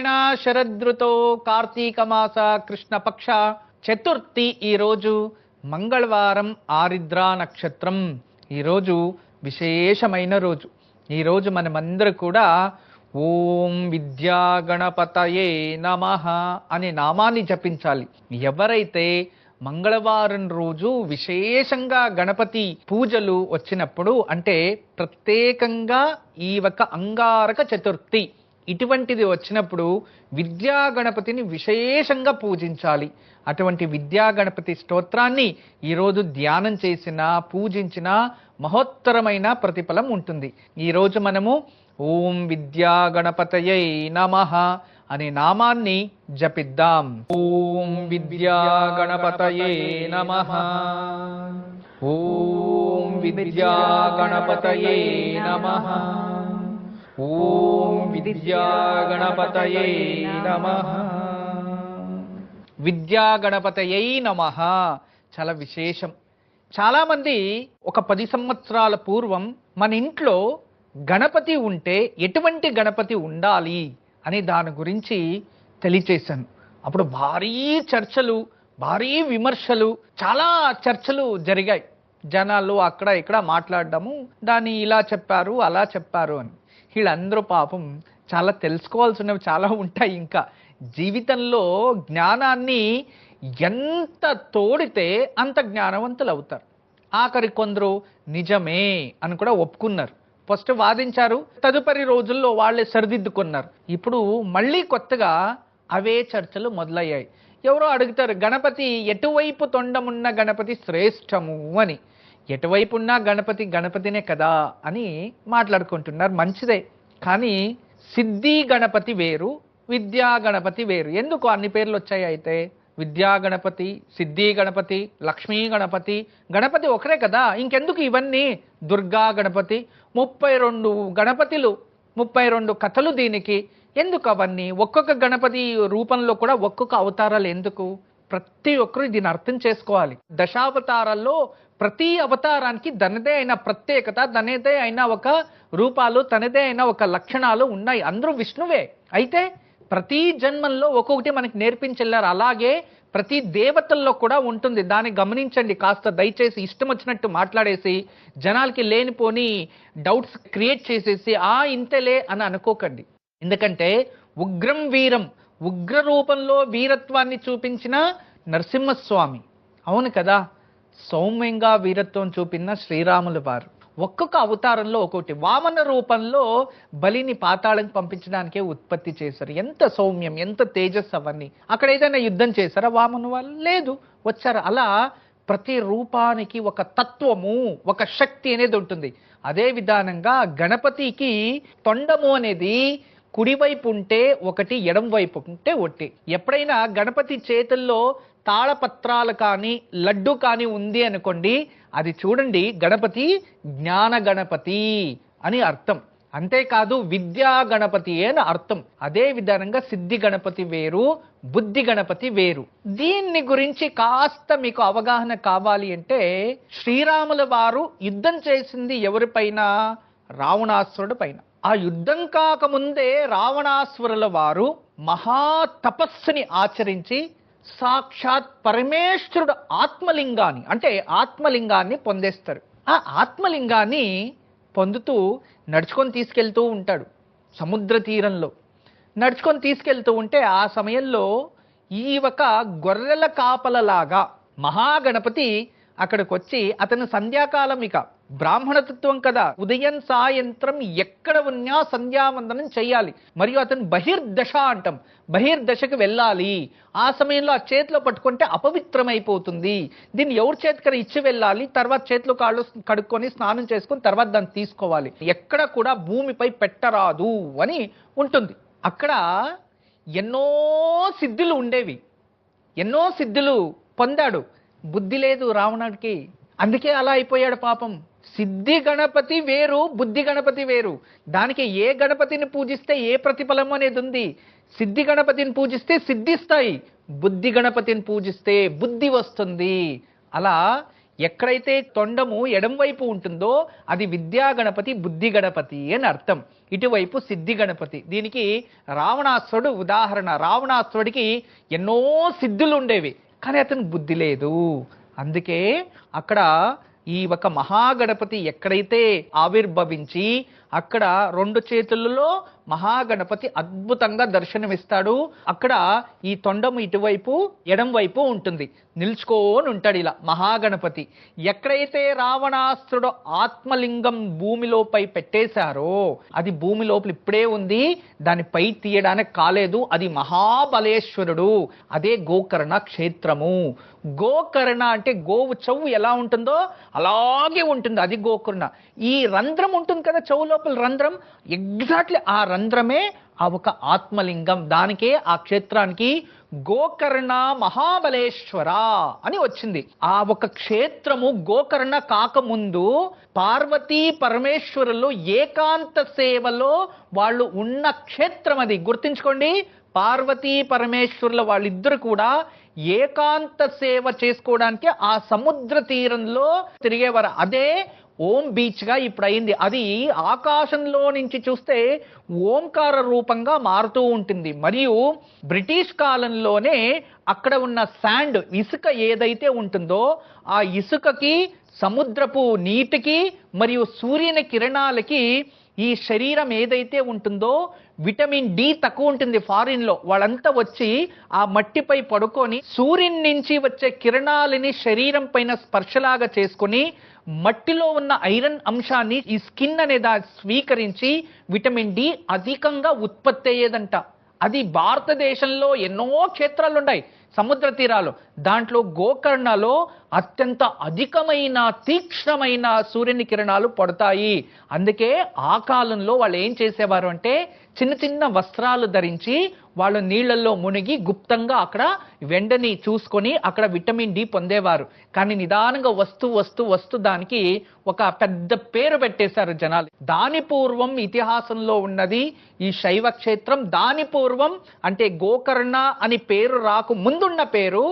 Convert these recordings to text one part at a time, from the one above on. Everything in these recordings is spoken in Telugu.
ఉత్తరాయణ శరదృతో కార్తీక మాస కృష్ణపక్ష చతుర్థి ఈరోజు మంగళవారం ఆరిద్ర నక్షత్రం. ఈరోజు విశేషమైన రోజు. ఈరోజు మనమందరూ కూడా ఓం విద్యా గణపతయే నమ అనే నామాన్ని జపించాలి. ఎవరైతే మంగళవారం రోజు విశేషంగా గణపతి పూజలు వచ్చినప్పుడు అంటే ప్రత్యేకంగా ఈ ఒక అంగారక చతుర్థి ఇటువంటిది వచ్చినప్పుడు విద్యా గణపతిని విశేషంగా పూజించాలి. అటువంటి విద్యా గణపతి స్తోత్రాన్ని ఈరోజు ధ్యానం చేసిన పూజించిన మహోత్తరమైన ప్రతిఫలం ఉంటుంది. ఈరోజు మనము ఓం విద్యా గణపతయై నమ అనే నామాన్ని జపిద్దాం. ఓం విద్యా గణపతయే నమ. ఓం విద్యా గణపతయే నమ. ఓం విద్యా గణపతయే నమ. విద్యా గణపతయై నమ. చాలా విశేషం. చాలామంది ఒక పది సంవత్సరాల పూర్వం మన ఇంట్లో గణపతి ఉంటే ఎటువంటి గణపతి ఉండాలి అని దాని గురించి తెలియచేశాను. అప్పుడు భారీ చర్చలు భారీ విమర్శలు చాలా చర్చలు జరిగాయి. జనాలు అక్కడ ఇక్కడ మాట్లాడడము దాన్ని ఇలా చెప్పారు అలా చెప్పారు అని. వీళ్ళందరూ పాపం చాలా తెలుసుకోవాల్సినవి చాలా ఉంటాయి ఇంకా. జీవితంలో జ్ఞానాన్ని ఎంత తోడితే అంత జ్ఞానవంతులు అవుతారు ఆఖరి కొందరు నిజమే అని కూడా ఒప్పుకున్నారు. ఫస్ట్ వాదించారు తదుపరి రోజుల్లో వాళ్ళే సరిదిద్దుకున్నారు. ఇప్పుడు మళ్ళీ కొత్తగా అవే చర్చలు మొదలయ్యాయి. ఎవరో అడుగుతారు గణపతి ఎటువైపు తొండమున్న గణపతి శ్రేష్టము అని. ఎటువైపు ఉన్న గణపతి గణపతినే కదా అని మాట్లాడుకుంటున్నారు. మంచిదే. కానీ సిద్ధి గణపతి వేరు విద్యా గణపతి వేరు. ఎందుకు అన్ని పేర్లు వచ్చాయి అయితే? విద్యా గణపతి సిద్ధి గణపతి లక్ష్మీ గణపతి. గణపతి ఒకరే కదా. ఇంకెందుకు ఇవన్నీ? దుర్గా గణపతి ముప్పై రెండు గణపతిలు ముప్పై రెండు కథలు దీనికి. ఎందుకు అవన్నీ? ఒక్కొక్క గణపతి రూపంలో కూడా ఒక్కొక్క అవతారాలు ఎందుకు? ప్రతి ఒక్కరు దీన్ని అర్థం చేసుకోవాలి. దశావతారాల్లో ప్రతి అవతారానికి తనదే అయిన ప్రత్యేకత తనదే అయిన ఒక రూపాలు తనదే అయిన ఒక లక్షణాలు ఉన్నాయి. అందరూ విష్ణువే. అయితే ప్రతి జన్మంలో ఒక్కొక్కటి మనకి నేర్పించెళ్ళారు అలాగే ప్రతి దేవతల్లో కూడా ఉంటుంది. దాన్ని గమనించండి. కాస్త దయచేసి ఇష్టం వచ్చినట్టు మాట్లాడేసి జనాలకి లేనిపోని డౌట్స్ క్రియేట్ చేసేసి ఆ ఇంతలే అని అనుకోకండి. ఎందుకంటే ఉగ్రం వీరం ఉగ్ర రూపంలో వీరత్వాన్ని చూపించిన నరసింహస్వామి. అవును కదా? సౌమ్యంగా వీరత్వం చూపిన శ్రీరాములు వారు. ఒక్కొక్క అవతారంలో ఒక్కొక్కటి. వామన రూపంలో బలిని పాతాళంకి పంపించడానికే ఉత్పత్తి చేశారు. ఎంత సౌమ్యం ఎంత తేజస్ అవన్నీ. అక్కడ ఏదైనా యుద్ధం చేశారా వామన వాళ్ళు? లేదు. వచ్చారు. అలా ప్రతి రూపానికి ఒక తత్వము ఒక శక్తి అనేది ఉంటుంది. అదే విధానంగా గణపతికి తొండము అనేది కుడివైపు ఉంటే ఒకటి ఎడం వైపు ఉంటే ఒకటి ఎప్పుడైనా గణపతి చేతుల్లో తాళపత్రాలు కానీ లడ్డు కానీ ఉంది అనుకోండి అది చూడండి గణపతి జ్ఞాన గణపతి అని అర్థం. అంతేకాదు విద్యా గణపతి అని అర్థం. అదే విధానంగా సిద్ధి గణపతి వేరు బుద్ధి గణపతి వేరు. దీన్ని గురించి కాస్త మీకు అవగాహన కావాలి అంటే శ్రీరాముల వారు యుద్ధం చేసింది ఎవరిపైన? రావణాసురుడు పైన. ఆ యుద్ధం కాకముందే రావణాసురుల వారు మహా తపస్సుని ఆచరించి సాక్షాత్ పరమేశ్వరుడు ఆత్మలింగాన్ని అంటే ఆత్మలింగాన్ని పొందేస్తారు. ఆ ఆత్మలింగాన్ని పొందుతూ నడుచుకొని తీసుకెళ్తూ ఉంటాడు సముద్ర తీరంలో. నడుచుకొని తీసుకెళ్తూ ఉంటే ఆ సమయంలో ఈ ఒక గొర్రెల కాపలలాగా మహాగణపతి అక్కడికి వచ్చి అతను సంధ్యాకాలం ఇక బ్రాహ్మణతత్వం కదా. ఉదయం సాయంత్రం ఎక్కడ ఉన్నా సంధ్యావందనం చేయాలి. మరియు అతను బహిర్దశ అంటాం. బహిర్దశకు వెళ్ళాలి. ఆ సమయంలో ఆ చేతిలో పట్టుకుంటే అపవిత్రమైపోతుంది. దీన్ని ఎవరి చేతికర ఇచ్చి వెళ్ళాలి. తర్వాత చేతిలో కాళ్ళు కడుక్కొని స్నానం చేసుకొని తర్వాత దాన్ని తీసుకోవాలి. ఎక్కడ కూడా భూమిపై పెట్టరాదు అని ఉంటుంది. అక్కడ ఎన్నో సిద్ధులు ఉండేవి. ఎన్నో సిద్ధులు పొందాడు. బుద్ధి లేదు రావణుడికి. అందుకే అలా అయిపోయాడు పాపం. సిద్ధి గణపతి వేరు బుద్ధి గణపతి వేరు. దానికి ఏ గణపతిని పూజిస్తే ఏ ప్రతిఫలం అనేది ఉంది? సిద్ధి గణపతిని పూజిస్తే సిద్ధిస్తాయి బుద్ధి గణపతిని పూజిస్తే బుద్ధి వస్తుంది. అలా ఎక్కడైతే తొండము ఎడం వైపు ఉంటుందో అది విద్యా గణపతి బుద్ధి గణపతి అని అర్థం. ఇటువైపు సిద్ధి గణపతి. దీనికి రావణాసురుడు ఉదాహరణ. రావణాసురుడికి ఎన్నో సిద్ధులు ఉండేవి కానీ అతనికి బుద్ధి లేదు. అందుకే అక్కడ ఈ ఒక మహాగణపతి ఎక్కడైతే ఆవిర్భవించి అక్కడ రెండు చేతులలో మహాగణపతి అద్భుతంగా దర్శనమిస్తాడు అక్కడ ఈ తొండము ఇటువైపు ఎడం వైపు ఉంటుంది. నిల్చుకోని ఉంటాడు ఇలా మహాగణపతి. ఎక్కడైతే రావణాసురుడు ఆత్మలింగం భూమిలోపై పెట్టేశారో అది భూమి లోపల ఇప్పుడే ఉంది దాని పై తీయడానికి కాలేదు అది మహాబలేశ్వరుడు. అదే గోకర్ణ క్షేత్రము. గోకర్ణ అంటే గోవు చెవు ఎలా ఉంటుందో అలాగే ఉంటుంది అది గోకర్ణ. ఈ రంధ్రం ఉంటుంది కదా చెవు లోపల రంధ్రం? ఎగ్జాక్ట్లీ ఆ రంధ్రమే ఆ ఒక ఆత్మలింగం. దానికే ఆ క్షేత్రానికి గోకర్ణ మహాబలేశ్వర అని వచ్చింది. ఆ ఒక క్షేత్రము గోకర్ణ కాకముందు పార్వతీ పరమేశ్వరులు ఏకాంత సేవలో వాళ్ళు ఉన్న క్షేత్రం అది. గుర్తుంచుకోండి పార్వతీ పరమేశ్వరుల వాళ్ళిద్దరు కూడా ఏకాంత సేవ చేసుకోవడానికి ఆ సముద్ర తీరంలో తిరిగేవారు. అదే ఓం బీచ్గా ఇప్పుడు అయింది అది ఆకాశంలో నుంచి చూస్తే ఓంకార రూపంగా మారుతూ ఉంటుంది. మరియు బ్రిటిష్ కాలంలోనే అక్కడ ఉన్న శాండ్ ఇసుక ఏదైతే ఉంటుందో ఆ ఇసుకకి సముద్రపు నీటికి మరియు సూర్యుని కిరణాలకి ఈ శరీరం ఏదైతే ఉంటుందో విటమిన్ డి తక్కువ ఉంటుంది ఫారిన్లో. వాళ్ళంతా వచ్చి ఆ మట్టిపై పడుకొని సూర్యుని నుంచి వచ్చే కిరణాలని శరీరం పైన స్పర్శలాగా చేసుకొని మట్టిలో ఉన్న ఐరన్ అంశాన్ని ఈ స్కిన్ అనేది స్వీకరించి విటమిన్ డి అధికంగా ఉత్పత్తి అయ్యేదంట. అది భారతదేశంలో ఎన్నో క్షేత్రాలు ఉన్నాయి సముద్ర తీరాలు. దాంట్లో గోకర్ణలో అత్యంత అధికమైన తీక్ష్ణమైన సూర్యుని కిరణాలు పడతాయి. అందుకే ఆ కాలంలో వాళ్ళు ఏం చేసేవారు అంటే చిన్న చిన్న వస్త్రాలు ధరించి వాళ్ళు నీళ్ళలో మునిగి గుప్తంగా అక్కడ వెండని చూసుకొని అక్కడ విటమిన్ డి పొందేవారు. కానీ నిదానంగా వస్తూ వస్తూ వస్తూ దానికి ఒక పెద్ద పేరు పెట్టేశారు జనాలు. దాని పూర్వం ఇతిహాసంలో ఉన్నది ఈ శైవ క్షేత్రం దాని పూర్వం అంటే గోకర్ణ అని పేరు రాకు ముందున్న పేరు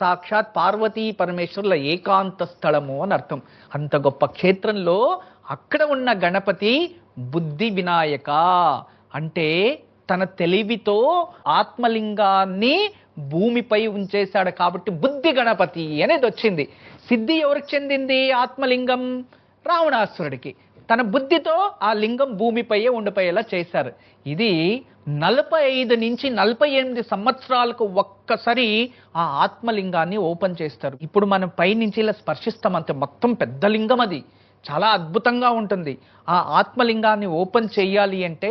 సాక్షాత్ పార్వతీ పరమేశ్వరుల ఏకాంత స్థలము అని అర్థం. అంత గొప్ప క్షేత్రంలో అక్కడ ఉన్న గణపతి బుద్ధి వినాయక. అంటే తన తెలివితో ఆత్మలింగాన్ని భూమిపై ఉంచేశాడు కాబట్టి బుద్ధి గణపతి అనేది వచ్చింది. సిద్ధి ఎవరికి చెందింది? ఆత్మలింగం రావణాసురుడికి. తన బుద్ధితో ఆ లింగం భూమిపైయే ఉండిపోయేలా చేశారు. ఇది నలభై ఐదు నుంచి నలభై ఎనిమిది సంవత్సరాలకు ఒక్కసారి ఆ ఆత్మలింగాన్ని ఓపెన్ చేస్తారు. ఇప్పుడు మనం పైనుంచి ఇలా స్పర్శిస్తాం అంతే మొత్తం పెద్ద లింగం అది. చాలా అద్భుతంగా ఉంటుంది. ఆ ఆత్మలింగాన్ని ఓపెన్ చేయాలి అంటే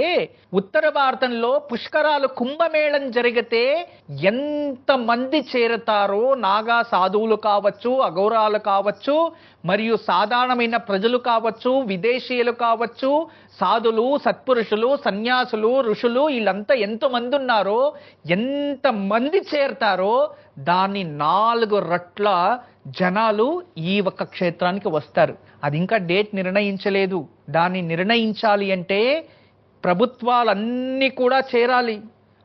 ఉత్తర భారతంలో పుష్కరాలు కుంభమేళం జరిగితే ఎంత మంది చేరతారో నాగా సాధువులు కావచ్చు అగౌరాలు కావచ్చు మరియు సాధారణమైన ప్రజలు కావచ్చు విదేశీయులు కావచ్చు సాధులు సత్పురుషులు సన్యాసులు ఋషులు వీళ్ళంతా ఎంతమంది ఉన్నారో ఎంత మంది చేరతారో దాన్ని నాలుగు రట్ల జనాలు ఈ ఒక్క క్షేత్రానికి వస్తారు. అది ఇంకా డేట్ నిర్ణయించలేదు. దాన్ని నిర్ణయించాలి అంటే ప్రభుత్వాలన్నీ కూడా చేరాలి.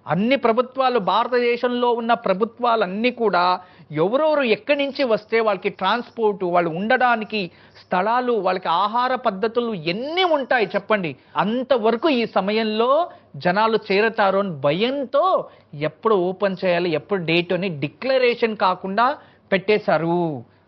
అన్ని ప్రభుత్వాలు భారతదేశంలో ఉన్న ప్రభుత్వాలన్నీ కూడా ఎవరెవరు ఎక్కడి నుంచి వస్తే వాళ్ళకి ట్రాన్స్పోర్ట్ వాళ్ళు ఉండడానికి స్థలాలు వాళ్ళకి ఆహార పద్ధతులు ఎన్ని ఉంటాయి చెప్పండి. అంతవరకు ఈ సమయంలో జనాలు చేరతారు అని భయంతో ఎప్పుడు ఓపెన్ చేయాలి ఎప్పుడు డేట్ అని డిక్లరేషన్ కాకుండా పెట్టేశారు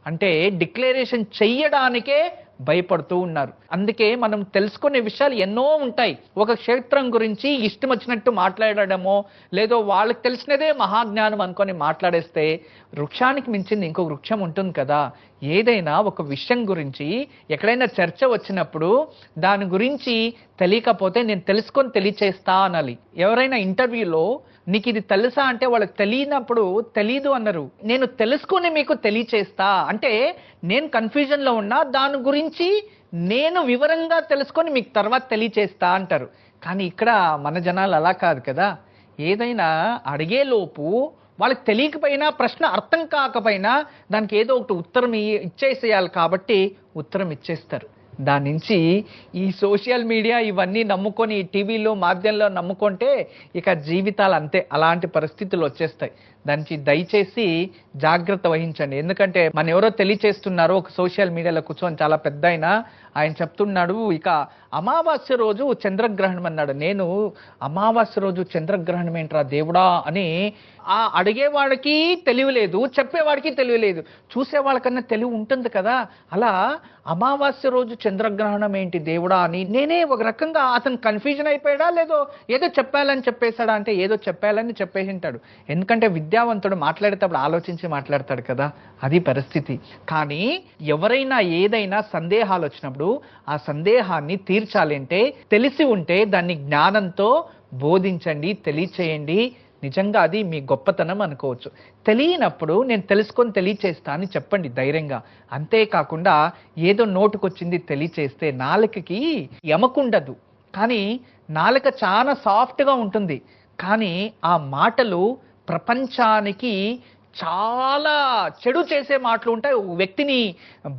అంటే డిక్లరేషన్ చెయ్యడానికే భయపడుతూ ఉన్నారు. అందుకే మనం తెలుసుకునే విషయాలు ఎన్నో ఉంటాయి. ఒక క్షేత్రం గురించి ఇష్టం వచ్చినట్టు మాట్లాడడమో లేదో వాళ్ళకి తెలిసినదే మహాజ్ఞానం అనుకొని మాట్లాడేస్తే వృక్షానికి మించింది ఇంకో వృక్షం ఉంటుంది కదా. ఏదైనా ఒక విషయం గురించి ఎక్కడైనా చర్చ వచ్చినప్పుడు దాని గురించి తెలియకపోతే నేను తెలుసుకొని తెలియచేస్తా అనాలి. ఎవరైనా ఇంటర్వ్యూలో నీకు ఇది తెలుసా? అంటే వాళ్ళకి తెలియనప్పుడు తెలీదు అన్నారు. నేను తెలుసుకుని మీకు తెలియచేస్తా. అంటే నేను కన్ఫ్యూజన్లో ఉన్నా దాని గురించి నేను వివరంగా తెలుసుకొని మీకు తర్వాత తెలియచేస్తా అంటారు. కానీ ఇక్కడ మన జనాలు అలా కాదు కదా. ఏదైనా అడిగేలోపు వాళ్ళకి తెలియకపోయినా ప్రశ్న అర్థం కాకపోయినా దానికి ఏదో ఒకటి ఉత్తరం ఇచ్చేసేయాలి కాబట్టి ఉత్తరం ఇచ్చేస్తారు. దాని నుంచి ఈ సోషల్ మీడియా ఇవన్నీ నమ్ముకొని టీవీలో మాధ్యమంలో నమ్ముకుంటే ఇక జీవితాలు అంతే. అలాంటి పరిస్థితులు వచ్చేస్తాయి. దానికి దయచేసి జాగ్రత్త వహించండి. ఎందుకంటే మన ఎవరో తెలియచేస్తున్నారు ఒక సోషల్ మీడియాలో కూర్చొని చాలా పెద్ద ఆయన చెప్తున్నాడు ఇక అమావాస్య రోజు చంద్రగ్రహణం అన్నాడు. నేను అమావాస్య రోజు చంద్రగ్రహణం ఏంట్రా దేవుడా అని ఆ అడిగేవాడికి తెలివి లేదు చెప్పేవాడికి తెలియలేదు. చూసే చూసేవాళ్ళకన్నా తెలివి ఉంటుంది కదా. అలా అమావాస్య రోజు చంద్రగ్రహణం ఏంటి దేవుడా అని నేనే ఒక రకంగా అతను కన్ఫ్యూజన్ అయిపోయాడా లేదో ఏదో చెప్పాలని చెప్పేశాడా అంటే ఏదో చెప్పాలని చెప్పేసి ఉంటాడు. ఎందుకంటే విద్యావంతుడు మాట్లాడేటప్పుడు ఆలోచించి మాట్లాడతాడు కదా అది పరిస్థితి. కానీ ఎవరైనా ఏదైనా సందేహాలు వచ్చినప్పుడు ఆ సందేహాన్ని తీర్చాలి అంటే తెలిసి ఉంటే దాన్ని జ్ఞానంతో బోధించండి తెలియచేయండి. నిజంగా అది మీ గొప్పతనం అనుకోవచ్చు. తెలియనప్పుడు నేను తెలుసుకొని తెలియచేస్తా అని చెప్పండి ధైర్యంగా. అంతేకాకుండా ఏదో నోటుకొచ్చింది తెలియచేస్తే నాలుకకి ఎమకుండదు కానీ నాలుక చాలా సాఫ్ట్గా ఉంటుంది. కానీ ఆ మాటలు ప్రపంచానికి చాలా చెడు చేసే మాటలు ఉంటాయి ఒక వ్యక్తిని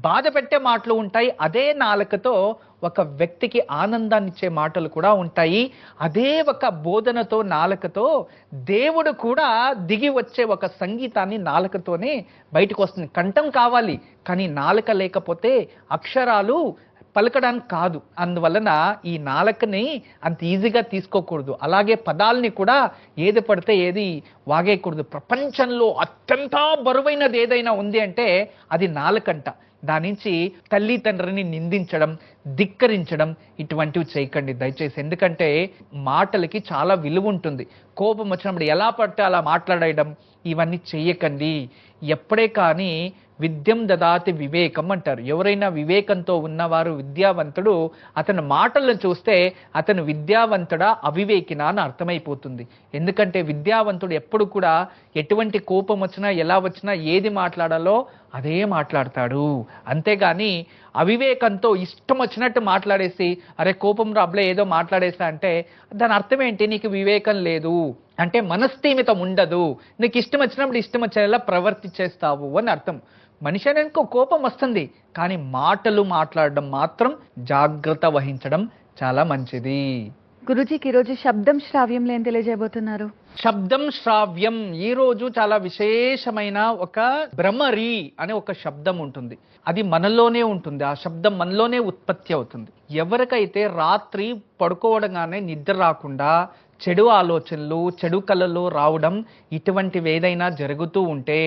బాధ పెట్టే మాటలు ఉంటాయి అదే నాలుకతో ఒక వ్యక్తికి ఆనందాన్ని ఇచ్చే మాటలు కూడా ఉంటాయి. అదే ఒక బోధనతో నాలుకతో దేవుడు కూడా దిగి వచ్చే ఒక సంగీతాన్ని నాలుకతోనే బయటకు వస్తుంది. కంఠం కావాలి కానీ నాలుక లేకపోతే అక్షరాలు పలకడానికి కాదు. అందువలన ఈ నాలకని అంత ఈజీగా తీసుకోకూడదు. అలాగే పదాలని కూడా ఏది పడితే ఏది వాగేయకూడదు. ప్రపంచంలో అత్యంత బరువైనది ఏదైనా ఉంది అంటే అది నాలకంట. దాని నుంచి తల్లి తండ్రిని నిందించడం ధిక్కరించడం ఇటువంటివి చేయకండి దయచేసి. ఎందుకంటే మాటలకి చాలా విలువ ఉంటుంది. కోపం వచ్చినప్పుడు ఎలా పడితే అలా మాట్లాడడం ఇవన్నీ చేయకండి ఎప్పుడే కానీ విద్యం దదాతి వివేకం అంటారు. ఎవరైనా వివేకంతో ఉన్నవారు విద్యావంతుడు అతని మాటలను చూస్తే అతను విద్యావంతుడా అవివేకినా అని అర్థమైపోతుంది. ఎందుకంటే విద్యావంతుడు ఎప్పుడు కూడా ఎటువంటి కోపం వచ్చినా ఎలా వచ్చినా ఏది మాట్లాడాలో అదే మాట్లాడతాడు. అంతేగాని అవివేకంతో ఇష్టం వచ్చినట్టు మాట్లాడేసి అరే కోపం రాబ్లే ఏదో మాట్లాడేసా అంటే దాని అర్థం ఏంటి? నీకు వివేకం లేదు. అంటే మనస్థీమితం ఉండదు. నీకు ఇష్టం వచ్చినప్పుడు ఇష్టం వచ్చేలా ప్రవర్తించేస్తావు అని అర్థం. మనిషి అనుకో కోపం వస్తుంది కానీ మాటలు మాట్లాడడం మాత్రం జాగ్రత్త వహించడం చాలా మంచిది. గురుజీకి ఈరోజు శబ్దం శ్రావ్యంలో ఏం తెలియజేయబోతున్నారు. శబ్దం శ్రావ్యం ఈ రోజు చాలా విశేషమైన ఒక భ్రమరి అనే ఒక శబ్దం ఉంటుంది. అది మనలోనే ఉంటుంది ఆ శబ్దం మనలోనే ఉత్పత్తి అవుతుంది. ఎవరికైతే రాత్రి పడుకోవడంగానే నిద్ర రాకుండా చెడు ఆలోచనలు చెడు కళలు రావడం ఇటువంటివి ఏదైనా జరుగుతూ ఉంటే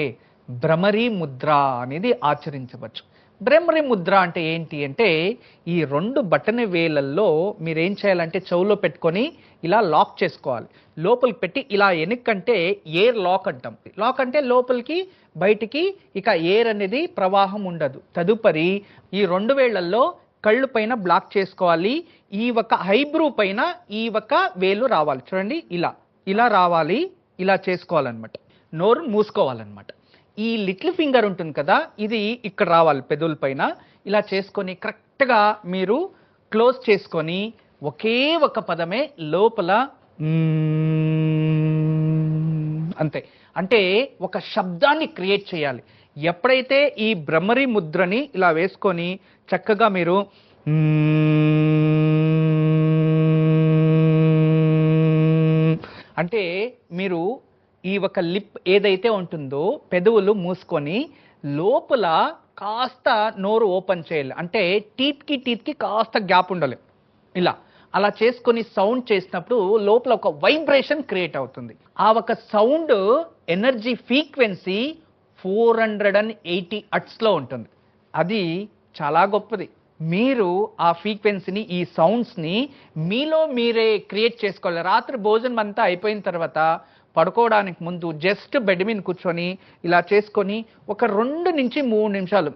భ్రమరీ ముద్ర అనేది ఆచరించవచ్చు. భ్రమరీ ముద్ర అంటే ఏంటి అంటే ఈ రెండు బటన్ వేలల్లో మీరు ఏం చేయాలంటే చెవులో పెట్టుకొని ఇలా లాక్ చేసుకోవాలి. లోపలికి పెట్టి ఇలా వెనక్కంటే ఎయిర్ లాక్ అంటాం. లాక్ అంటే లోపలికి బయటికి ఇక ఎయిర్ అనేది ప్రవాహం ఉండదు. తదుపరి ఈ రెండు వేళ్ళలో కళ్ళు పైన బ్లాక్ చేసుకోవాలి. ఈ ఒక హైబ్రూ పైన ఈ ఒక వేలు రావాలి. చూడండి ఇలా. ఇలా రావాలి ఇలా చేసుకోవాలన్నమాట. నోరు మూసుకోవాలన్నమాట. ఈ లిటిల్ ఫింగర్ ఉంటుంది కదా ఇది ఇక్కడ రావాలి పెదవుల పైన. ఇలా చేసుకొని కరెక్ట్గా మీరు క్లోజ్ చేసుకొని ఒకే ఒక పదమే లోపల అంతే. అంటే ఒక శబ్దాన్ని క్రియేట్ చేయాలి. ఎప్పుడైతే ఈ భ్రమరి ముద్రని ఇలా వేసుకొని చక్కగా మీరు అంటే మీరు ఈ ఒక లిప్ ఏదైతే ఉంటుందో పెదవులు మూసుకొని లోపల కాస్త నోరు ఓపెన్ చేయాలి. అంటే టీత్కి టీత్కి కాస్త గ్యాప్ ఉండాలి. ఇలా. అలా చేసుకొని సౌండ్ చేసినప్పుడు లోపల ఒక వైబ్రేషన్ క్రియేట్ అవుతుంది. ఆ ఒక sound energy frequency four hundred and eighty అట్స్లో ఉంటుంది. అది చాలా గొప్పది. మీరు ఆ ఫ్రీక్వెన్సీని ఈ సౌండ్స్ని మీలో మీరే క్రియేట్ చేసుకోవాలి. రాత్రి భోజనం అంతా అయిపోయిన తర్వాత పడుకోవడానికి ముందు జస్ట్ బెడ్ మీద కూర్చొని ఇలా చేసుకొని ఒక రెండు నుంచి మూడు నిమిషాలు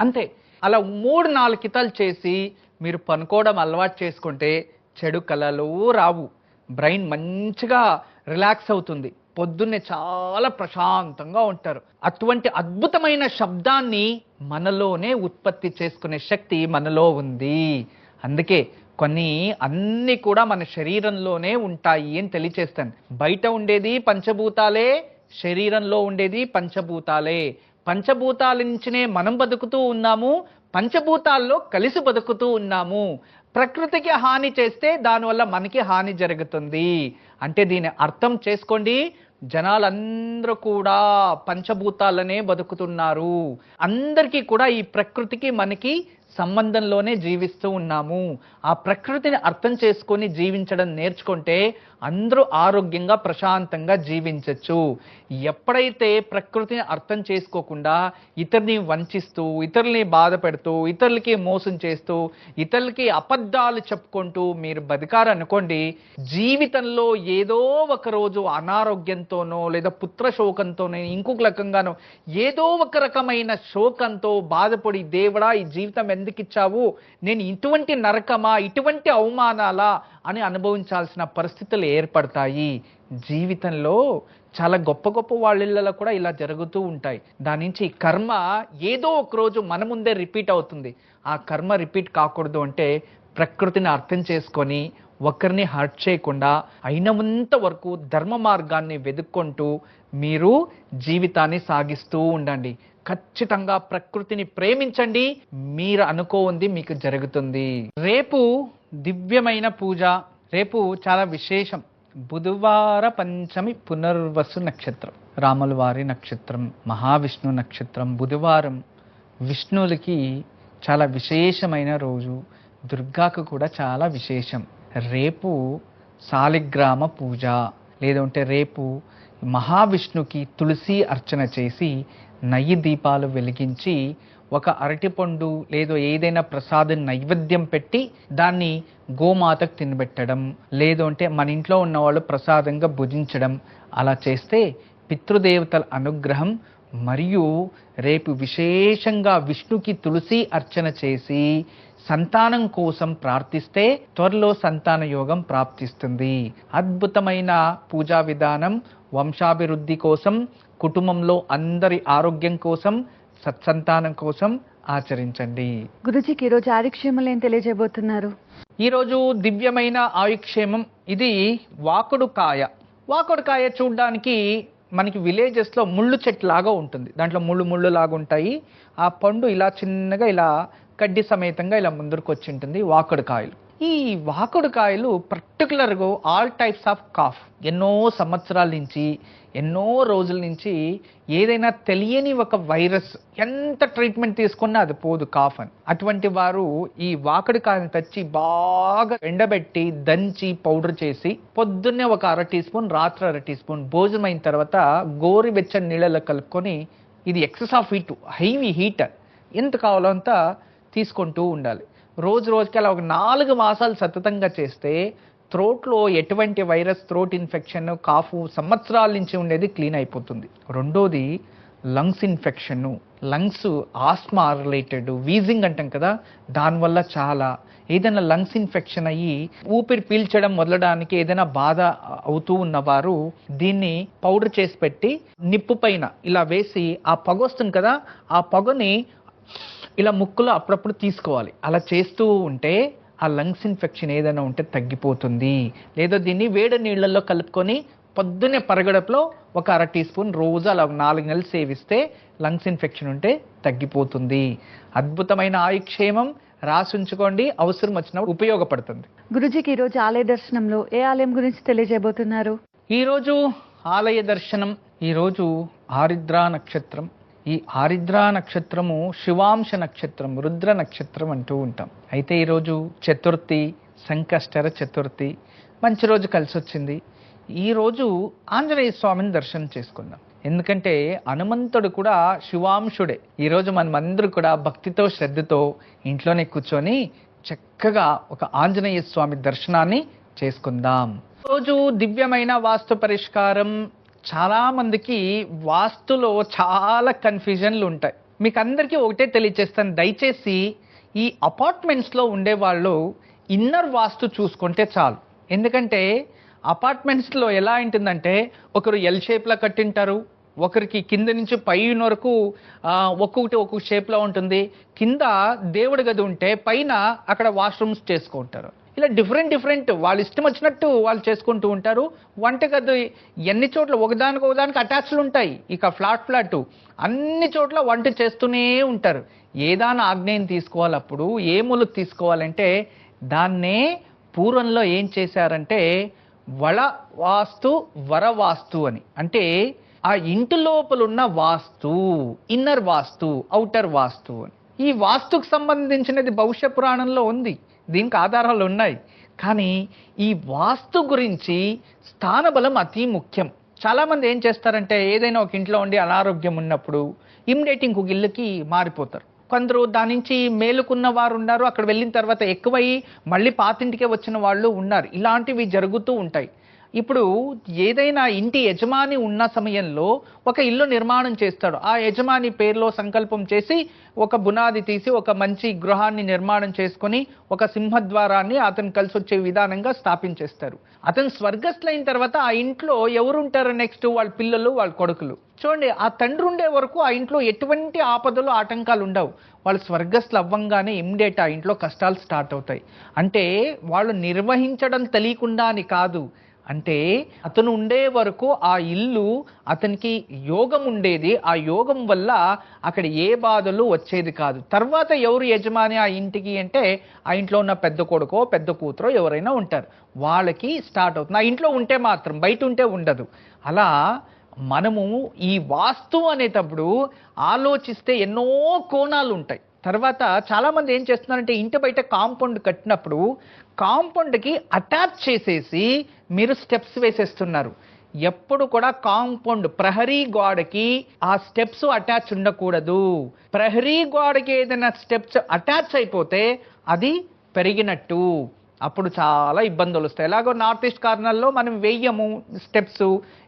అంతే. అలా మూడు నాలుగు కితాలు చేసి మీరు పనుకోవడం అలవాటు చేసుకుంటే చెడు కళలు రావు. బ్రెయిన్ మంచిగా రిలాక్స్ అవుతుంది. పొద్దున్నే చాలా ప్రశాంతంగా ఉంటారు. అటువంటి అద్భుతమైన శబ్దాన్ని మనలోనే ఉత్పత్తి చేసుకునే శక్తి మనలో ఉంది. అందుకే కొన్ని అన్ని కూడా మన శరీరంలోనే ఉంటాయి అని తెలియచేస్తాను. బయట ఉండేది పంచభూతాలే శరీరంలో ఉండేది పంచభూతాలే. పంచభూతాల నుంచినే మనం బతుకుతూ ఉన్నాము పంచభూతాల్లో కలిసి బతుకుతూ ఉన్నాము. ప్రకృతికి హాని చేస్తే దానివల్ల మనకి హాని జరుగుతుంది. అంటే దీని అర్థం చేసుకోండి జనాలందరూ కూడా పంచభూతాలనే బతుకుతున్నారు. అందరికీ కూడా ఈ ప్రకృతికి మనకి సంబంధంలోనే జీవిస్తూ ఉన్నాము. ఆ ప్రకృతిని అర్థం చేసుకొని జీవించడం నేర్చుకుంటే అందరూ ఆరోగ్యంగా ప్రశాంతంగా జీవించవచ్చు ఎప్పుడైతే ప్రకృతిని అర్థం చేసుకోకుండా ఇతరుని వంచిస్తూ ఇతరుల్ని బాధ పెడుతూ ఇతరులకి మోసం చేస్తూ ఇతరులకి అబద్ధాలు చెప్పుకుంటూ మీరు బతికారనుకోండి జీవితంలో ఏదో ఒక రోజు అనారోగ్యంతోనో లేదా పుత్ర శోకంతోనో ఇంకొక రకంగానో ఏదో ఒక రకమైన శోకంతో బాధపడి దేవుడా ఈ జీవితం ఎందుకు ఇచ్చావు? నేను ఇటువంటి నరకమా? ఇటువంటి అవమానాలా? అని అనుభవించాల్సిన పరిస్థితులు ఏర్పడతాయి. జీవితంలో చాలా గొప్ప గొప్ప వాళ్ళిళ్ళలో కూడా ఇలా జరుగుతూ ఉంటాయి. దాని నుంచి కర్మ ఏదో ఒక రోజు మన ముందే రిపీట్ అవుతుంది. ఆ కర్మ రిపీట్ కాకూడదు అంటే ప్రకృతిని అర్థం చేసుకొని ఒకరిని హర్ట్ చేయకుండా అయినంత వరకు ధర్మ మార్గాన్ని వెతుక్కుంటూ మీరు జీవితాన్ని సాగిస్తూ ఉండండి. ఖచ్చితంగా ప్రకృతిని ప్రేమించండి. మీరు అనుకోంది మీకు జరుగుతుంది. రేపు దివ్యమైన పూజ. రేపు చాలా విశేషం. బుధవార పంచమి పునర్వసు నక్షత్రం. రాముల వారి నక్షత్రం మహావిష్ణు నక్షత్రం బుధవారం విష్ణులకి చాలా విశేషమైన రోజు. దుర్గాకు కూడా చాలా విశేషం. రేపు సాలిగ్రామ పూజ. లేదంటే రేపు మహావిష్ణుకి తులసి అర్చన చేసి నయ్యి దీపాలు వెలిగించి ఒక అరటిపండు లేదో ఏదైనా ప్రసాదం నైవేద్యం పెట్టి దాన్ని గోమాతకు తినబెట్టడం లేదు అంటే మన ఇంట్లో ఉన్న వాళ్ళు ప్రసాదంగా భుజించడం. అలా చేస్తే పితృదేవతల అనుగ్రహం మరియు రేపు విశేషంగా విష్ణుకి తులసి అర్చన చేసి సంతానం కోసం ప్రార్థిస్తే త్వరలో సంతాన యోగం ప్రాప్తిస్తుంది. అద్భుతమైన పూజా విధానం వంశాభివృద్ధి కోసం కుటుంబంలో అందరి ఆరోగ్యం కోసం సత్సంతానం కోసం ఆచరించండి. గురుజీకి ఈరోజు ఆదిక్షేమలు ఏం తెలియజేయబోతున్నారు. ఈరోజు దివ్యమైన ఆయుక్షేమం. ఇది వాకుడు కాయ వాకుడు కాయ చూడడానికి మనకి విలేజెస్లో ముళ్ళు చెట్టు లాగా ఉంటుంది. దాంట్లో ముళ్ళు ముళ్ళు లాగా ఉంటాయి. ఆ పండు ఇలా చిన్నగా ఇలా కడ్డి సమేతంగా ఇలా ముందరకు వచ్చి ఉంటుంది వాకుడు కాయలు ఈ వాకుడు కాయలు పర్టికులర్గా ఆల్ టైప్స్ ఆఫ్ కాఫ్ ఎన్నో సంవత్సరాల నుంచి ఎన్నో రోజుల నుంచి ఏదైనా తెలియని ఒక వైరస్ ఎంత ట్రీట్మెంట్ తీసుకున్నా అది పోదు కాఫ్ అని. అటువంటి వారు ఈ వాకడి కాయని తెచ్చి బాగా ఎండబెట్టి దంచి పౌడర్ చేసి పొద్దున్నే ఒక అర టీ స్పూన్ రాత్రి అర టీ స్పూన్ భోజనం అయిన తర్వాత గోరువెచ్చని నీళ్ళలో కలుపుకొని ఇది excess of heat heavy heater ఎంత కావాలో అంత తీసుకుంటూ ఉండాలి. రోజు రోజుకి అలా ఒక నాలుగు మాసాలు సతతంగా చేస్తే త్రోట్లో ఎటువంటి వైరస్ త్రోట్ ఇన్ఫెక్షన్ కాఫ్ సంవత్సరాల నుంచి ఉండేది క్లీన్ అయిపోతుంది. రెండోది lungs infection. Lungs asthma related wheezing అంటాం కదా దానివల్ల చాలా. ఏదైనా లంగ్స్ ఇన్ఫెక్షన్ అయ్యి ఊపిరి పీల్చడం మొదలడానికి ఏదైనా బాధ అవుతూ ఉన్నవారు దీన్ని పౌడర్ చేసి పెట్టి నిప్పు పైన ఇలా వేసి ఆ పొగ వస్తుంది కదా ఆ పొగని ఇలా ముక్కులో అప్పుడప్పుడు తీసుకోవాలి. అలా చేస్తూ ఉంటే ఆ లంగ్స్ ఇన్ఫెక్షన్ ఏదైనా ఉంటే తగ్గిపోతుంది. లేదా దీన్ని వేడి నీళ్ళల్లో కలుపుకొని పొద్దున్నే పరగడపులో ఒక అర టీ స్పూన్ రోజు అలా నాలుగు నెలలు సేవిస్తే లంగ్స్ ఇన్ఫెక్షన్ ఉంటే తగ్గిపోతుంది. అద్భుతమైన ఆయుక్షేమం రాసి ఉంచుకోండి. అవసరం వచ్చినప్పుడు ఉపయోగపడుతుంది. గురుజీకి ఈరోజు ఆలయ దర్శనంలో ఏ ఆలయం గురించి తెలియజేయబోతున్నారు? ఈరోజు ఆలయ దర్శనం ఈరోజు ఆరిద్రా నక్షత్రం. ఈ ఆరిద్రా నక్షత్రము శివాంశ నక్షత్రం రుద్ర నక్షత్రం అంటూ ఉంటాం. అయితే ఈరోజు చతుర్థి సంకష్టర చతుర్థి మంచి రోజు కలిసి వచ్చింది ఈరోజు ఆంజనేయ స్వామిని దర్శనం చేసుకుందాం. ఎందుకంటే హనుమంతుడు కూడా శివాంశుడే. ఈరోజు మనం అందరూ కూడా భక్తితో శ్రద్ధతో ఇంట్లోనే కూర్చొని చక్కగా ఒక ఆంజనేయ స్వామి దర్శనాన్ని చేసుకుందాం. రోజు దివ్యమైన వాస్తు పరిష్కారం చాలామందికి వాస్తులో చాలా కన్ఫ్యూజన్లు ఉంటాయి. మీకు అందరికీ ఒకటే తెలియచేస్తాను. దయచేసి ఈ అపార్ట్మెంట్స్లో ఉండేవాళ్ళు ఇన్నర్ వాస్తు చూసుకుంటే చాలు. ఎందుకంటే అపార్ట్మెంట్స్లో ఎలా ఉంటుందంటే ఒకరు ఎల్ షేప్లో కట్టింటారు ఒకరికి కింద నుంచి పైన వరకు ఒక్కొక్కటి ఒక్కొక్క షేప్లో ఉంటుంది. కింద దేవుడి గది ఉంటే పైన అక్కడ వాష్రూమ్స్ చేసుకుంటారు. ఇలా డిఫరెంట్ డిఫరెంట్ వాళ్ళు ఇష్టం వచ్చినట్టు వాళ్ళు చేసుకుంటూ ఉంటారు. వంటగది ఎన్ని చోట్ల ఒకదానికి ఒకదానికి అటాచ్లు ఉంటాయి. ఇక ఫ్లాట్ ఫ్లాట్ అన్ని చోట్ల వంట చేస్తూనే ఉంటారు. ఏదైనా ఆజ్ఞయం తీసుకోవాలప్పుడు ఏ మూలకు తీసుకోవాలంటే దాన్నే పూర్వంలో ఏం చేశారంటే వళ వాస్తు వరవాస్తు అని. అంటే ఆ ఇంటి లోపల ఉన్న వాస్తు ఇన్నర్ వాస్తు ఔటర్ వాస్తు అని. ఈ వాస్తుకు సంబంధించినది భవిష్య పురాణంలో ఉంది. దీనికి ఆధారాలు ఉన్నాయి. కానీ ఈ వాస్తు గురించి స్థానబలం అతి ముఖ్యం. చాలామంది ఏం చేస్తారంటే ఏదైనా ఒక ఇంట్లో ఉండి అనారోగ్యం ఉన్నప్పుడు ఇమ్మీడియట్ ఇంకొక ఇల్లుకి మారిపోతారు. కొందరు దాని నుంచి మేలుకున్న వారు ఉన్నారు. అక్కడ వెళ్ళిన తర్వాత ఎక్కువై మళ్ళీ పాతింటికే వచ్చిన వాళ్ళు ఉన్నారు. ఇలాంటివి జరుగుతూ ఉంటాయి. ఇప్పుడు ఏదైనా ఇంటి యజమాని ఉన్న సమయంలో ఒక ఇల్లు నిర్మాణం చేస్తాడు. ఆ యజమాని పేరులో సంకల్పం చేసి ఒక బునాది తీసి ఒక మంచి గృహాన్ని నిర్మాణం చేసుకొని ఒక సింహద్వారాన్ని అతను కలిసి వచ్చే విధానంగా స్థాపించేస్తారు. అతను స్వర్గస్థులైన తర్వాత ఆ ఇంట్లో ఎవరుంటారు నెక్స్ట్ వాళ్ళ పిల్లలు వాళ్ళ కొడుకులు. చూడండి ఆ తండ్రి ఉండే వరకు ఆ ఇంట్లో ఎటువంటి ఆపదలు ఆటంకాలు ఉండవు. వాళ్ళు స్వర్గస్థులు అవ్వంగానే ఇమ్మీడియట్ ఆ ఇంట్లో కష్టాలు స్టార్ట్ అవుతాయి. అంటే వాళ్ళు నిర్వహించడం తెలియకుండా అని కాదు. అంటే అతను ఉండే వరకు ఆ ఇల్లు అతనికి యోగం ఉండేది. ఆ యోగం వల్ల అక్కడ ఏ బాధలు వచ్చేది కాదు. తర్వాత ఎవరు యజమాని ఆ ఇంటికి అంటే ఆ ఇంట్లో ఉన్న పెద్ద కొడుకో పెద్ద కూతురో ఎవరైనా ఉంటారు. వాళ్ళకి స్టార్ట్ అవుతుంది. ఆ ఇంట్లో ఉంటే మాత్రం బయట ఉంటే ఉండదు. అలా మనము ఈ వాస్తు అనేటప్పుడు ఆలోచిస్తే ఎన్నో కోణాలు ఉంటాయి తర్వాత చాలామంది ఏం చేస్తున్నారంటే ఇంటి బయట కాంపౌండ్ కట్టినప్పుడు కాంపౌండ్కి అటాచ్ చేసేసి మీరు స్టెప్స్ వేసేస్తున్నారు. ఎప్పుడు కూడా కాంపౌండ్ ప్రహరీ గోడకి ఆ స్టెప్స్ అటాచ్ ఉండకూడదు. ప్రహరీ గోడకి ఏదైనా స్టెప్స్ అటాచ్ అయిపోతే అది పెరిగినట్టు. అప్పుడు చాలా ఇబ్బందులు వస్తాయి. ఎలాగో నార్త్ ఈస్ట్ కార్నర్లో మనం వెయ్యము స్టెప్స్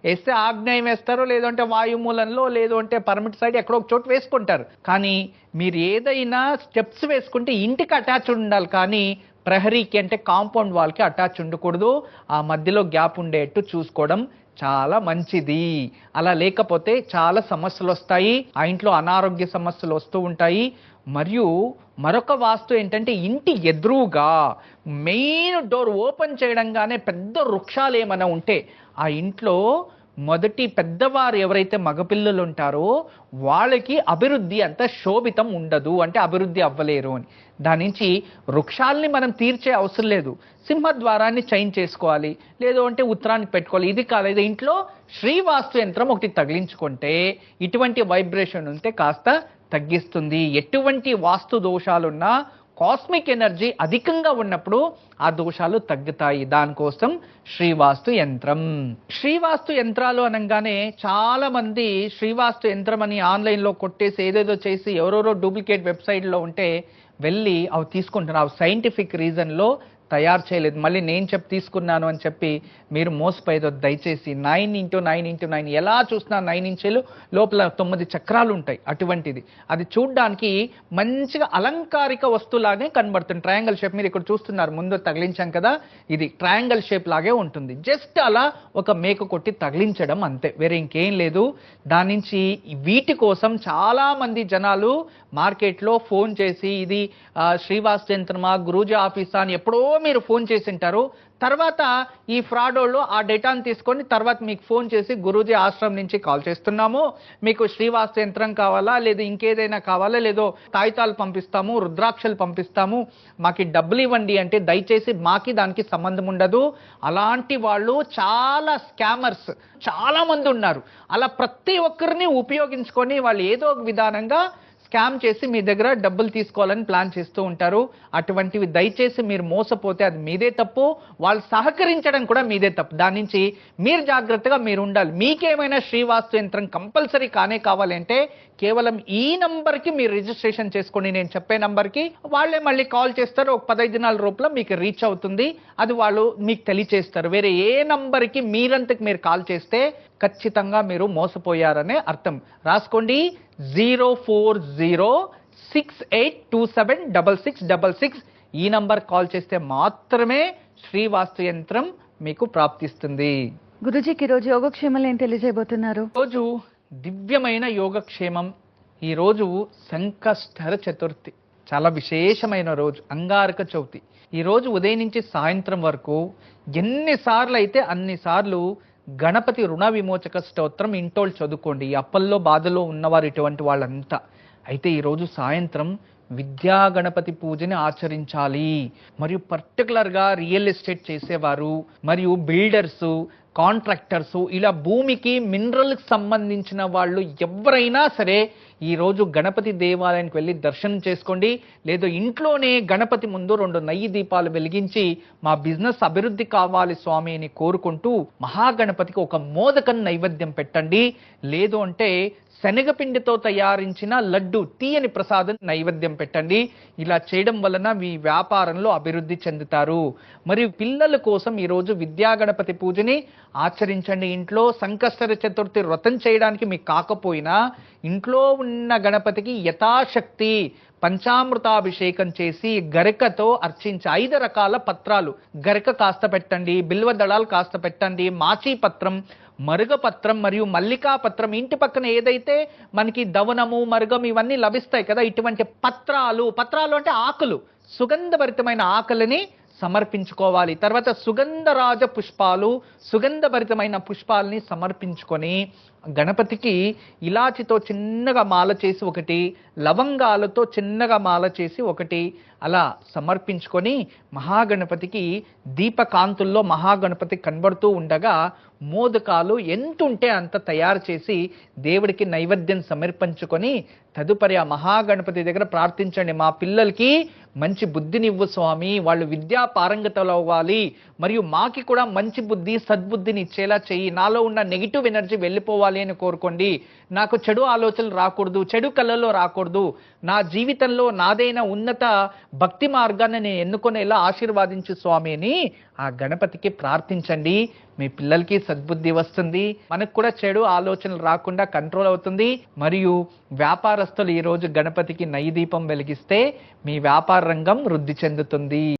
వేస్తే ఆగ్నేయం వేస్తారు లేదంటే వాయుమూలంలో లేదు అంటే పర్మిట్ సైడ్ ఎక్కడో ఒక చోటు వేసుకుంటారు. కానీ మీరు ఏదైనా స్టెప్స్ వేసుకుంటే ఇంటికి అటాచ్ ఉండాలి. కానీ ప్రహరీకి అంటే కాంపౌండ్ వాల్కి అటాచ్ ఉండకూడదు. ఆ మధ్యలో గ్యాప్ ఉండేట్టు చూసుకోవడం చాలా మంచిది. అలా లేకపోతే చాలా సమస్యలు వస్తాయి ఆ ఇంట్లో అనారోగ్య సమస్యలు వస్తూ ఉంటాయి. మరియు మరొక వాస్తు ఏంటంటే ఇంటి ఎదురుగా మెయిన్ డోర్ ఓపెన్ చేయడంగానే పెద్ద వృక్షాలు ఏమైనా ఉంటే ఆ ఇంట్లో మొదటి పెద్దవారు ఎవరైతే మగపిల్లలు ఉంటారో వాళ్ళకి అభివృద్ధి అంత శోభితం ఉండదు. అంటే అభివృద్ధి అవ్వలేరు అని. దాని నుంచి వృక్షాల్ని మనం తీర్చే అవసరం లేదు. సింహద్వారాన్ని చైన్ చేసుకోవాలి. లేదు అంటే ఉత్తరాన్ని పెట్టుకోవాలి. ఇది కాలేదు ఇంట్లో శ్రీవాస్తు యంత్రం ఒకటి తగిలించుకుంటే ఇటువంటి వైబ్రేషన్ ఉంటే కాస్త తగ్గిస్తుంది. ఎటువంటి వాస్తు దోషాలున్నా కాస్మిక్ ఎనర్జీ అధికంగా ఉన్నప్పుడు ఆ దోషాలు తగ్గుతాయి. దానికోసం శ్రీవాస్తు యంత్రం. శ్రీవాస్తు యంత్రాలు అనగానే చాలా మంది శ్రీవాస్తు యంత్రం అని ఆన్లైన్లో కొట్టేసి ఏదేదో చేసి ఎవరెవరో డూప్లికేట్ వెబ్సైట్లో ఉంటే వెళ్ళి అవి తీసుకుంటున్నారు. ఆ సైంటిఫిక్ రీజన్లో తయారు చేయలేదు. మళ్ళీ నేను చెప్పి తీసుకున్నాను అని చెప్పి మీరు మోసపోయేదో దయచేసి nine into nine into nine ఎలా చూసినా నైన్ ఇంచులు లోపల తొమ్మిది చక్రాలు ఉంటాయి అటువంటిది. అది చూడ్డానికి మంచిగా అలంకారిక వస్తువులాగే కనబడుతుంది. ట్రయాంగల్ షేప్ మీరు ఇక్కడ చూస్తున్నారు. ముందు తగిలించాం కదా? ఇది ట్రయాంగల్ షేప్ లాగే ఉంటుంది. జస్ట్ అలా ఒక మేక కొట్టి తగిలించడం అంతే. వేరే ఇంకేం లేదు. దాని నుంచి వీటి కోసం చాలా మంది జనాలు మార్కెట్లో ఫోన్ చేసి ఇది శ్రీవాస్ యంత్రమా గురూజీ ఆఫీసా అని ఎప్పుడో మీరు ఫోన్ చేసి ఉంటారు. తర్వాత ఈ ఫ్రాడ్ వాళ్ళు ఆ డేటాను తీసుకొని తర్వాత మీకు ఫోన్ చేసి గురూజీ ఆశ్రమం నుంచి కాల్ చేస్తున్నాము. మీకు శ్రీవాస్త యంత్రం కావాలా? లేదా ఇంకేదైనా కావాలా? లేదో కాగితాలు పంపిస్తాము రుద్రాక్షలు పంపిస్తాము. మాకు డబ్బులు ఇవ్వండి అంటే దయచేసి మాకి దానికి సంబంధం ఉండదు. అలాంటి వాళ్ళు చాలా స్కామర్స్ చాలా మంది ఉన్నారు. అలా ప్రతి ఒక్కరిని ఉపయోగించుకొని వాళ్ళు ఏదో ఒక విధానంగా స్కామ్ చేసి మీ దగ్గర డబ్బులు తీసుకోవాలని ప్లాన్ చేస్తూ ఉంటారు. అటువంటివి దయచేసి మీరు మోసపోతే అది మీదే తప్పు. వాళ్ళు సహకరించడం కూడా మీదే తప్పు. దాని నుంచి మీరు జాగ్రత్తగా మీరు ఉండాలి. మీకేమైనా శ్రీవాస్తు యంత్రం కంపల్సరీ కానే కావాలంటే కేవలం ఈ నంబర్కి మీరు రిజిస్ట్రేషన్ చేసుకోండి. నేను చెప్పే నంబర్కి వాళ్ళే మళ్ళీ కాల్ చేస్తారు. ఒక పదహైదు దినాల రూపంలో మీకు రీచ్ అవుతుంది. అది వాళ్ళు మీకు తెలియచేస్తారు. వేరే ఏ నంబర్కి మీరంతకు మీరు కాల్ చేస్తే ఖచ్చితంగా మీరు మోసపోయారనే అర్థం. రాసుకోండి. Zero four zero six eight two seven double six double six. ఈ నంబర్ కాల్ చేస్తే మాత్రమే శ్రీవాస్తు యంత్రం మీకు ప్రాప్తిస్తుంది. గురుజీకి ఈరోజు యోగక్షేమాలు ఏం తెలియజేయబోతున్నారు? రోజు దివ్యమైన యోగక్షేమం ఈరోజు సంకష్టహర చతుర్థి. చాలా విశేషమైన రోజు అంగారక చవితి. ఈ రోజు ఉదయం నుంచి సాయంత్రం వరకు ఎన్నిసార్లు అయితే అన్నిసార్లు గణపతి రుణ విమోచక స్తోత్రం ఇంటోళ్ళు చదువుకోండి. ఈ అప్పల్లో బాధలో ఉన్నవారు ఇటువంటి వాళ్ళంతా. అయితే ఈరోజు సాయంత్రం విద్యా గణపతి పూజని ఆచరించాలి. మరియు పర్టికులర్గా రియల్ ఎస్టేట్ చేసేవారు మరియు బిల్డర్స్ కాంట్రాక్టర్స్ ఇలా భూమికి మినరల్కి సంబంధించిన వాళ్ళు ఎవరైనా సరే ఈరోజు గణపతి దేవాలయానికి వెళ్ళి దర్శనం చేసుకోండి. లేదా ఇంట్లోనే గణపతి ముందు రెండు నయ్యి దీపాలు వెలిగించి మా బిజినెస్ అభివృద్ధి కావాలి స్వామి అని కోరుకుంటూ మహాగణపతికి ఒక మోదకం నైవేద్యం పెట్టండి. లేదు అంటే శనగపిండితో తయారించిన లడ్డు తీయని ప్రసాదం నైవేద్యం పెట్టండి. ఇలా చేయడం వలన మీ వ్యాపారంలో అభివృద్ధి చెందుతారు. మరియు పిల్లల కోసం ఈరోజు విద్యాగణపతి పూజని ఆచరించండి. ఇంట్లో సంకష్టర చతుర్థి వ్రతం చేయడానికి మీకు కాకపోయినా ఇంట్లో ఉన్న గణపతికి యథాశక్తి పంచామృతాభిషేకం చేసి గరికతో అర్చించి ఐదు రకాల పత్రాలు. గరిక కాస్త పెట్టండి బిల్వ దళాలు కాస్త పెట్టండి మాచీ పత్రం మరుగ పత్రం మరియు మల్లికా పత్రం. ఇంటి పక్కన ఏదైతే మనకి దవనము మరుగం ఇవన్నీ లభిస్తాయి కదా ఇటువంటి పత్రాలు. పత్రాలు అంటే ఆకులు. సుగంధభరితమైన ఆకులని సమర్పించుకోవాలి. తర్వాత సుగంధరాజ పుష్పాలు సుగంధభరితమైన పుష్పాలని సమర్పించుకొని గణపతికి ఇలాచితో చిన్నగా మాల చేసి ఒకటి లవంగాలతో చిన్నగా మాల చేసి ఒకటి అలా సమర్పించుకొని మహాగణపతికి దీపకాంతుల్లో మహాగణపతి కనబడుతూ ఉండగా మోదకాలు ఎంతుంటే అంత తయారు చేసి దేవుడికి నైవేద్యం సమర్పించుకొని తదుపరి ఆ మహాగణపతి దగ్గర ప్రార్థించండి. మా పిల్లలకి మంచి బుద్ధినివ్వు స్వామి వాళ్ళు విద్యా పారంగతలు అవ్వాలి మరియు మాకి కూడా మంచి బుద్ధి సద్బుద్ధిని ఇచ్చేలా చెయ్యి. నాలో ఉన్న నెగిటివ్ ఎనర్జీ వెళ్ళిపోవాలి. అని కోరుకోండి. నాకు చెడు ఆలోచనలు రాకూడదు చెడు కళలో రాకూడదు. నా జీవితంలో నాదైన ఉన్నత భక్తి మార్గాన్ని నేను ఎన్నుకునేలా ఆశీర్వాదించు స్వామి అని ఆ గణపతికి ప్రార్థించండి. మీ పిల్లలకి సద్బుద్ధి వస్తుంది. మనకు కూడా చెడు ఆలోచనలు రాకుండా కంట్రోల్ అవుతుంది. మరియు వ్యాపారస్తులు ఈరోజు గణపతికి నై దీపం వెలిగిస్తే మీ వ్యాపార రంగం వృద్ధి చెందుతుంది.